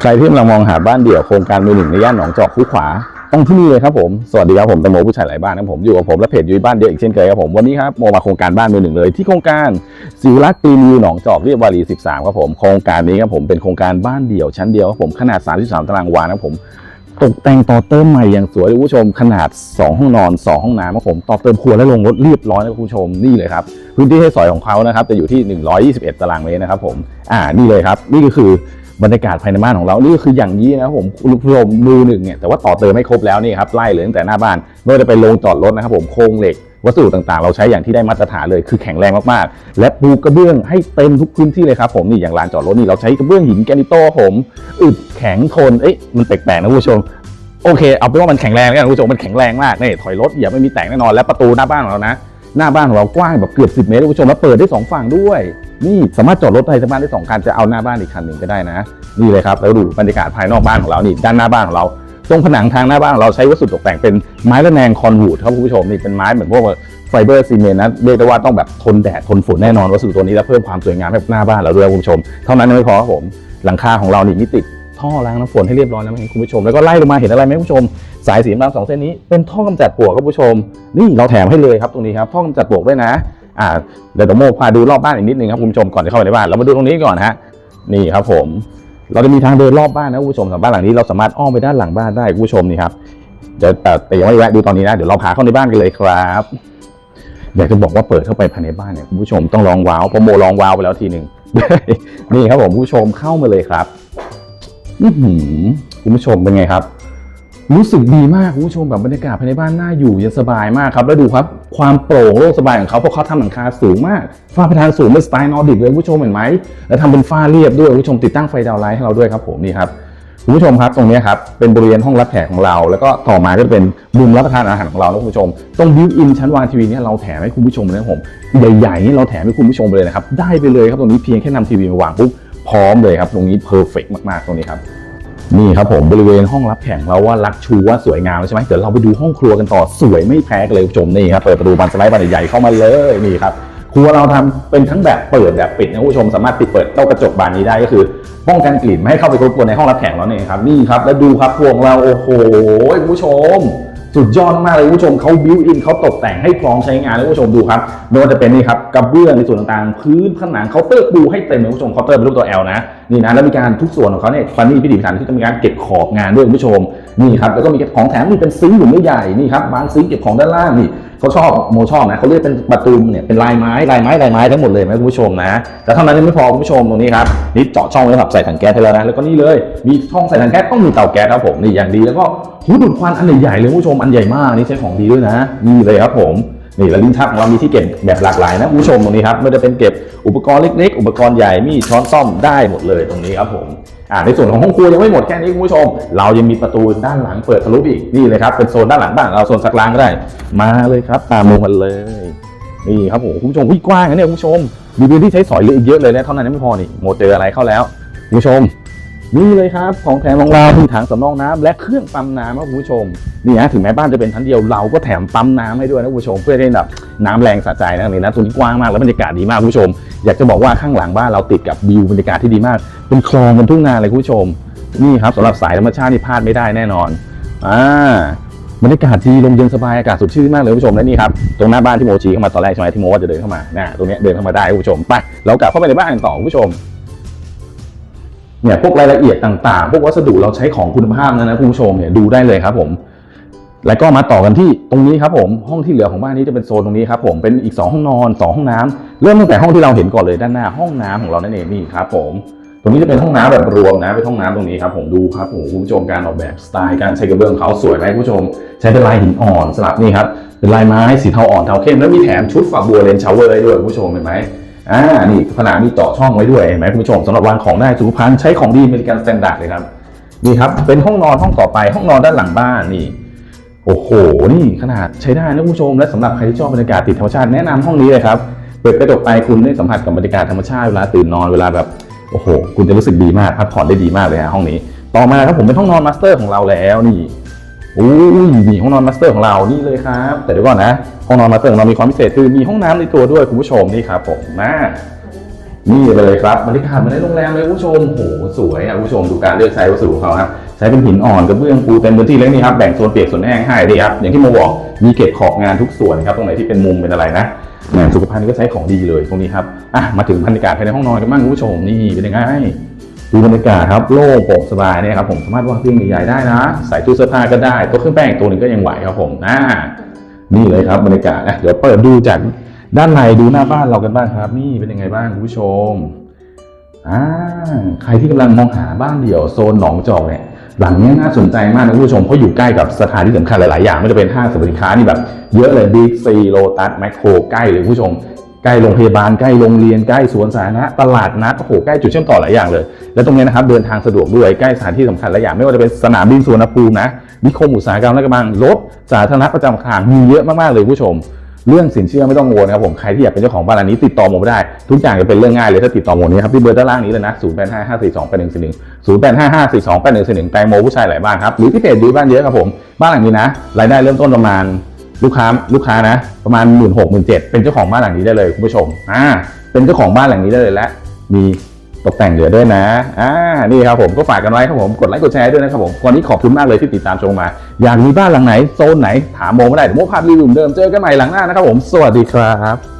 ใครที่กำลังมองหาบ้านเดี่ยวโครงการมือหนึ่งในย่านหนองจอกคู่ขวาต้องที่นี่เลยครับผมสวัสดีครับผมตะโมผู้ชายหลายบ้านนะครับผมอยู่กับผมและเพจยุ้ยบ้านเดียวอีกเช่นเคยครับผมวันนี้ครับโมมาโครงการบ้านมือหนึ่งเลยที่โครงการสิวรักษ์ตีนิวหนองจอกเรียบวารี13ครับผมโครงการนี้ครับผมเป็นโครงการบ้านเดี่ยวชั้นเดียวครับผมขนาด 33 ตารางวานะครับผมตกแต่งต่อเติมใหม่อย่างสวยคุณผู้ชมขนาด 2 ห้องนอน 2 ห้องน้ำครับผมต่อเติมครัวและโรงรถเรียบร้อยนะคุณผู้ชมนี่เลยครับพื้นที่ให้สอยของเขานะครับจะอยู่ที่ 121 ตารางเมตรนะครับผมอ่านี่เลยครับนี่ก็คือ บรรยากาศภายในบ้านของเรา นี่ก็คืออย่างนี้นะครับผมคุณผู้ชมมือหนึ่งเนี่ยแต่ว่าต่อเติมไม่ครบแล้วนี่ครับไล่เลยตั้งแต่หน้าบ้านไม่ว่าจะเป็นโรงจอดรถนะครับผมโครงเหล็กวัสดุต่างๆ เราใช้อย่างที่ได้มาตรฐานเลยคือแข็งแรงมากๆ และปูกระเบื้องให้เต็มทุกพื้นที่เลยครับผมนี่อย่างลานจอดรถนี่เราใช้กระเบื้องหินแกรนิโต้ผมอึดแข็งทนเอ๊ะมันแปลกๆนะคุณผู้ชมโอเคเอาเป็นว่ามันแข็งแรงแล้วกันคุณผู้ชมมันแข็งแรงมากนี่ถอยรถอย่าไม่มีแตกแน่นอนและประตูหน้าบ้านของเรานะ หน้าบ้านของเรากว้างแบบเกือบ 10 เมตรคุณผู้ชมแล้วเปิดได้สองฝั่งด้วย นี่สามารถจอดรถในบ้านได้สองคันจะเอาหน้าบ้านอีกคันหนึ่งก็ได้นะ นี่เลยครับแล้วดูบรรยากาศภายนอกบ้านของเรานี่ด้านหน้าบ้านของเรา ตรงผนังทางหน้าบ้านเราใช้วัสดุตกแต่งเป็นไม้ระแนงคอนวูดครับคุณผู้ชมนี่เป็นไม้เหมือนพวกไฟเบอร์ซีเมนต์นะเรียกได้ว่าต้องแบบทนแดดทนฝนแน่นอนวัสดุตัวนี้แล้วเพิ่มความสวยงามให้กับหน้าบ้านเราด้วยคุณผู้ชม เท่านั้นยังไม่พอครับผมหลังคาของเรานี่มีติด ท่อล้างน้ำฝนให้เรียบร้อยแล้วมั้งคุณผู้ชม แล้วก็ไล่ลงมาเห็นอะไรไหมคุณผู้ชม สายสีน้ำสองเส้นนี้เป็นท่อกำจัดปลวกครับคุณผู้ชม นี่เราแถมให้เลยครับตรงนี้ครับท่อกำจัดปลวกด้วยนะอ่าเดี๋ยวโมพาดูรอบบ้านอีกนิดนึงครับคุณผู้ชมก่อนจะเข้าไปในบ้านเรามาดูตรงนี้ก่อนฮะนี่ครับผมเราจะมีทางเดินรอบบ้านนะคุณผู้ชมสำหรับบ้านหลังนี้เราสามารถอ้อมไปด้านหลังบ้านได้คุณผู้ชมนี่ครับเดี๋ยวแต่ยังไม่แวะดูตอนนี้นะเดี๋ยวเราพาเข้าในบ้านกันเลยครับอยากจะบอกว่าเปิดเข้าไปภายในบ้านเนี่ยคุณผู้ชมต้องลองว้าวเพรโมลองว้าวไปแล้วทีหนึ่งนี่ครับผมผู้ชมเข้ามาเลยครับ อื้อหือคุณผู้ชมเป็นไงครับ รู้สึกดีมากคุณผู้ชมแบบบรรยากาศภายในบ้านน่าอยู่เย็นสบายมากครับ แล้วดูครับความโปร่งโล่งสบายของเขาเพราะเขาทำหลังคาสูงมากฝ้าเพดานสูงเป็นสไตล์นอร์ดิกเลยคุณผู้ชมเห็นไหมแล้วทำเป็นฝ้าเรียบด้วยคุณผู้ชมติดตั้งไฟดาวน์ไลท์ให้เราด้วยครับผมนี่ครับคุณผู้ชมครับตรงนี้ครับเป็นบริเวณห้องรับแขกของเรา แล้วก็ต่อมาก็จะเป็นมุมรับประทานอาหารของเรานะคุณผู้ชมตรงบิวอินชั้นวางทีวีนี่เราแถมให้คุณผู้ชมเลยนะครับผมใหญ่ๆนี่เราแถมให้คุณผู้ชมไปเลยนะครับได้ไปเลยครับตรงนี้เพียงแค่นำทีวีมาวางปุ๊บพร้อมเลยครับตรงนี้เพอร์เฟกมากๆตรงนี้ครับ นี่ครับผมบริเวณห้องรับแขกเราว่ารักชูว่าสวยงามแล้วใช่ไหมเดี๋ยวเราไปดูห้องครัวกันต่อสวยไม่แพ้กันเลยคุณผู้ชมนี่ครับเปิดประตูบานสไลด์บานใหญ่ๆเข้ามาเลยนี่ครับครัวเราทำเป็นทั้งแบบเปิดแบบปิดนะคุณผู้ชมสามารถปิดเปิดเต้ากระจกบานนี้ได้ก็คือป้องกันกลิ่นไม่ให้เข้าไปรบกวนในห้องรับแขกเราเนี่ยครับนี่ครับแล้วดูครับพวงเราโอ้โหคุณผู้ชม สุดยอดมากเลยคุณผู้ชมเขาบิวอินเขาตกแต่งให้พร้อมใช้งานเลยคุณผู้ชมดูครับไม่ว่าจะเป็นนี่ครับกระเบื้องในส่วนต่างๆ พื้นผนังเคาน์เตอร์ปูให้เต็มเลยคุณผู้ชมเคาน์เตอร์เป็นรูปตัว L นะนี่นะแล้วมีการทุกส่วนของเขาเนี่ยฟันนี่พิถีพิถันที่จะมีการเก็บขอบงานด้วยคุณผู้ชมนี่ครับแล้วก็มีของแถมนี่เป็นซิงค์หลุมไม่ใหญ่นี่ครับบานซิงค์เก็บของด้านล่างนี่เขาชอบโมชอบนะเขาเรียกเป็นประตูเนี่ยเป็นลายไม้ลายไม้ลายไม้ทั้งหมดเลยไหมคุณผู้ชมนะแต่เท่านั้นยังไม่พอคุณผู้ชมตรงนี้ครับนี่เจาะช่องไว้สำหรับใส่ถังแก๊สให้แล้วนะแล้วก็นี่เลยมีช่องใส่ถังแก๊สต้องมีเตาแก๊สครับผมนี่อย่างดีแล้วก็ หูดูดควันอันใหญ่ๆเลยผู้ชมอันใหญ่มากนี่ใช้ของดีด้วยนะนี่เลยครับผมนี่แล้วลิ้นชักของเรามีที่เก็บแบบหลากหลายนะผู้ชมตรงนี้ครับไม่ว่าจะเป็นเก็บอุปกรณ์เล็ก ๆ อุปกรณ์ใหญ่มีช้อนซ่อมได้หมดเลยตรงนี้ครับผมอ่าในส่วนของห้องครัวยังไม่หมดแค่นี้คุณผู้ชม เรายังมีประตูด้านหลังเปิดทะลุอีกนี่เลยครับเป็นโซนด้านหลังบ้านเราโซนซักล้างก็ได้ มาเลยครับ ตามลงมาเลยนี่ครับผมคุณผู้ชมหุ้ยกว้างนะเนี่ยคุณผู้ชมมีพื้นที่ใช้สอยเหลืออีกเยอะเลยนะเท่านั้นยังไม่พอนี่โมเจออะไรเข้าแล้วคุณผู้ชม นี่เลยครับ ของแถมของเรามีถังสำรองน้ำและเครื่องปั๊มน้ำครับคุณผู้ชมนี่ฮะถึงแม้บ้านจะเป็นชั้นเดียวเราก็แถมปั๊มน้ำให้ด้วยนะคุณผู้ชมเพื่อให้แบบน้ำแรงสะใจนะนี่นะตรงนี้กว้างมากแล้วบรรยากาศดีมากคุณผู้ชม อยากจะบอกว่าข้างหลังบ้านเราติดกับวิวบรรยากาศที่ดีมาก เป็นคลองเป็นทุ่งนาเลยคุณผู้ชม นี่ครับสำหรับสายธรรมชาตินี่พลาดไม่ได้แน่นอนอ่าบรรยากาศดีลมเย็นสบายอากาศสดชื่นมากเลยคุณผู้ชมและนี่ครับตรงหน้าบ้านที่โมชี้เข้ามาตอนแรกใช่ไหมที่โมว่าจะเดินเข้ามานะตรงนี้เดินเข้ามาได้คุณผู้ชมไปเรากลับเข้าไปในบ้านกันต่อคุณผู้ชม เนี่ยพวกรายละเอียดต่างๆ พวกวัสดุเราใช้ของคุณภาพนะนะคุณผู้ชมเนี่ยดูได้เลยครับผม แล้วก็มาต่อกันที่ตรงนี้ครับผมห้องที่เหลือของบ้านนี้จะเป็นโซนตรงนี้ครับผมเป็นอีก 2 ห้องนอน 2 ห้องน้ำเริ่มตั้งแต่ห้องที่เราเห็นก่อนเลยด้านหน้าห้องน้ำของเรานั่นเองนี่ครับผมตรงนี้จะเป็นห้องน้ำแบบรวมนะเป็นห้องน้ำตรงนี้ครับผมดูครับผมคุณผู้ชมการออกแบบสไตล์การใช้กระเบื้องเขาสวยไหมคุณผู้ชม ใช้เป็นลายหินอ่อนสลับนี่ครับเป็นลายไม้สีเทาอ่อนเทาเข้มแล้วมีแถมชุดฝักบัวเลนชาวเวอร์ให้ด้วยคุณผู้ชมเห็นไหม อ่านี่ผนังมีเจาะช่องไว้ด้วยเห็นไหมคุณผู้ชมสำหรับวางของได้สุขภัณฑ์ใช้ของดีอเมริกันสแตนดาร์ดเลยครับนี่ครับเป็นห้องนอนห้องต่อไปห้องนอนด้านหลังบ้านนี่โอ้โห นี่ขนาดใช้ได้นะคุณผู้ชม และสำหรับใครที่ชอบบรรยากาศติดธรรมชาติแนะนำห้องนี้เลยครับ เปิดกระจกไปคุณได้สัมผัสกับบรรยากาศธรรมชาติเวลาตื่นนอนเวลาแบบโอ้โห คุณจะรู้สึกดีมากพักผ่อนได้ดีมากเลยฮะห้องนี้ ต่อมาครับผมเป็นห้องนอนมาสเตอร์ของเราแล้วนี่ อุ้ยนี่ห้องนอนมาสเตอร์ของเรานี่เลยครับ แต่เดี๋ยวก่อนนะห้องนอนมาสเตอร์ของเรามีความพิเศษคือมีห้องน้ำในตัวด้วยคุณผู้ชมนี่ครับผมมานี่ไปเลยครับบรรยากาศเหมาในโรงแรมเลยคุณผู้ชมโหสวยอะคุณผู้ชมดูการเลือกใช้วัสดุของเขาครับใช้เป็นหินอ่อนกระเบื้องปูเต็มพื้นที่เลยนี่ครับแบ่งโซนเปียกโซนแห้งให้ดีครับอย่างที่โมบอกมีเก็บขอบงานทุกส่วนครับตรงไหนที่เป็นมุมเป็นอะไรนะแหมสุขภัณฑ์ก็ใช้ของดีเลยตรงนี้ครับอะมาถึงบรรยากาศภายในห้องนอนกันบ้างคุณผู้ชมนี่เป็นยังไง ดูบรรยากาศครับโล่งโปร่งสบายเนี่ยครับผมสามารถวางเตียงใหญ่ๆได้นะ ใส่ตู้เสื้อผ้าก็ได้ต๊ะเครื่องแป้งตัวหนึงก็ยังไหวครับผมอ่านี่เลยครับบรรยากาศอะเดี๋ยวเปิดดูจากด้านในดูหน้าบ้านเรากันบ้างครับ นี่เป็นยังไงบ้างคุณผู้ชมอ่าใครที่กำลังมองหาบ้านเดี่ยวโซนหนองจอกเนี่ยหลังนี้น่าสนใจมากนะคุณผู้ชมเพราะอยู่ใกล้กับสถานที่สำคัญหลาย ๆ อย่างไม่ว่าจะเป็นห้างสรรพสินค้านี่แบบเยอะเลยบิ๊กซีโลตัสแมคโครใกล้เลยคุณผู้ชม ใกล้โรงพยาบาลใกล้โรงเรียนใกล้สวนสาธารณะตลาดนัดโอ้โหใกล้จุดเชื่อมต่อหลายอย่างเลย และตรงนี้นะครับเดินทางสะดวกด้วยใกล้สถานที่สำคัญหลายอย่างไม่ว่าจะเป็นสนามบินสุวรรณภูมินะนิคมอุตสาหกรรมและกระบังรถสาธารณะประจำทางมีเยอะมากๆเลยคุณผู้ชม เรื่องสินเชื่อไม่ต้องกังวลนะครับผมใครที่อยากเป็นเจ้าของบ้านหลังนี้ติดต่อผมได้ทุกอย่างจะเป็นเรื่องง่ายเลยถ้าติดต่อผมนี้ครับที่เบอร์ด้านล่างนี้เลยนะ0 8 5 5 4 2 8 1 4 1 0 8 5 5 4 2 8 1 4 1แตงโมผู้ชายหลายบ้านครับหรือที่เพจดูบ้านเยอะครับผมบ้านหลังนี้นะรายได้เริ่มต้นประมาณ ลูกค้าลูกค้านะ ประมาณหมื่นหกหมื่นเจ็ดเป็นเจ้าของบ้านหลังนี้ได้เลยคุณผู้ชมอ่าเป็นเจ้าของบ้านหลังนี้ได้เลยและ มีตกแต่งเหลือด้วยนะอ่านี่ครับผมก็ฝากกันไว้ครับผมกดไลค์กดแชร์ด้วยนะครับผมวันนี้ขอบคุณมากเลยที่ติดตามชมมา อยากมีบ้านหลังไหนโซนไหนถามโมไม่ได้เดี๋ยวโมพารีวิวเหมือนเดิมเจอกันใหม่หลังหน้านะครับผมสวัสดีครับ